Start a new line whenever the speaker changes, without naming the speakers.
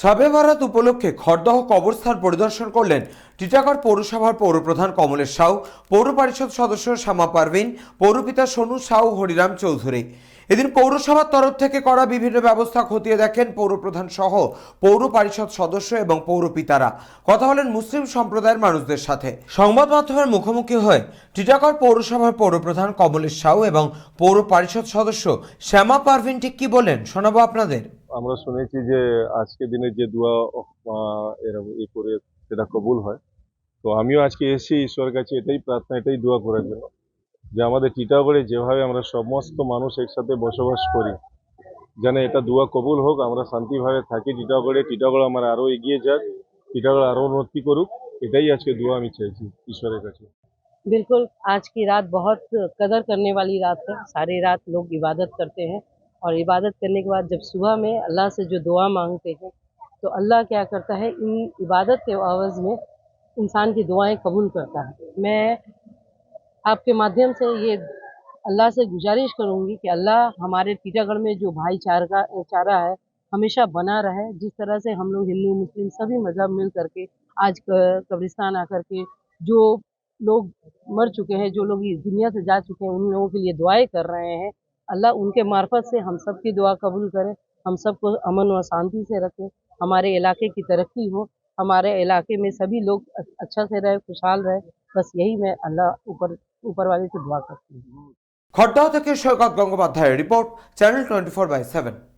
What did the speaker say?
সাবে ভারত উপলক্ষে খড়দহ কবরস্থান পরিদর্শন করলেন টিটাগড় পৌরসভার পৌরপ্রধান কমলেশ সাউ পৌর পরিষদ সদস্য শ্যামা পারভিন পৌরপিতা সোনু সাউ হরিরাম চৌধুরী এদিন পৌরসভার তরফ থেকে করা বিভিন্ন ব্যবস্থা খতিয়ে দেখেন পৌরপ্রধান সহ পৌর পরিষদ সদস্য এবং পৌরপিতারা কথা হলেন মুসলিম সম্প্রদায়ের মানুষদের সাথে সংবাদ মাধ্যমের মুখোমুখি হয়ে টিটাগড় পৌরসভার পৌরপ্রধান কমলেশ সাউ এবং পৌর পরিষদ সদস্য শ্যামা পারভিন ঠিক কী বলেন শোনাবো আপনাদের
আমরা শুনেছি যে আজকে দিনে যে দোয়া এর এই করে সেটা কবুল হয় তো আমিও আজকে এসে ঈশ্বরের কাছে এটাই প্রার্থনা এটাই দোয়া করার জন্য যে আমাদের টিটগর যেভাবে আমরা সমস্ত মানুষ একসাথে বসবাস করি জানে এটা দোয়া কবুল হোক আমরা শান্তি ভাবে থাকি টিটগর টিটগর আমরা আরো এগিয়ে যা টিটগর আরো উন্নতি করুক এটাই আজকে দোয়া আমি চাইছি ঈশ্বরের কাছে
बिल्कुल आज की रात बहुत कदर करने वाली रात है सारी रात लोग इबादत करते हैं और इबादत करने के बाद जब सुबह में अल्लाह से जो दुआ मांगते हैं तो अल्लाह क्या करता है इन इबादत के आवाज़ में इंसान की दुआएं कबूल करता है मैं आपके माध्यम से ये अल्लाह से गुजारिश करूँगी कि अल्लाह हमारे टीटागढ़ में जो भाईचारा का चारा है हमेशा बना रहे जिस तरह से हम लोग हिंदू मुस्लिम सभी मज़हब मिल करके आज कब्रिस्तान आकर के जो लोग मर चुके हैं जो लोग इस दुनिया से जा चुके हैं उन लोगों के लिए दुआएं कर रहे हैं अल्लाह उनके मार्फत से हम सब की दुआ कबूल करें हम सबको अमन व शांति से रखें हमारे इलाके की तरक्की हो हमारे इलाके में सभी लोग अच्छा से रहे खुशहाल रहे बस यही मैं अल्लाह ऊपर ऊपर वाले से दुआ करती हूँ
খড়দা থেকে Shaukat Gangopadhyay report channel twenty four by seven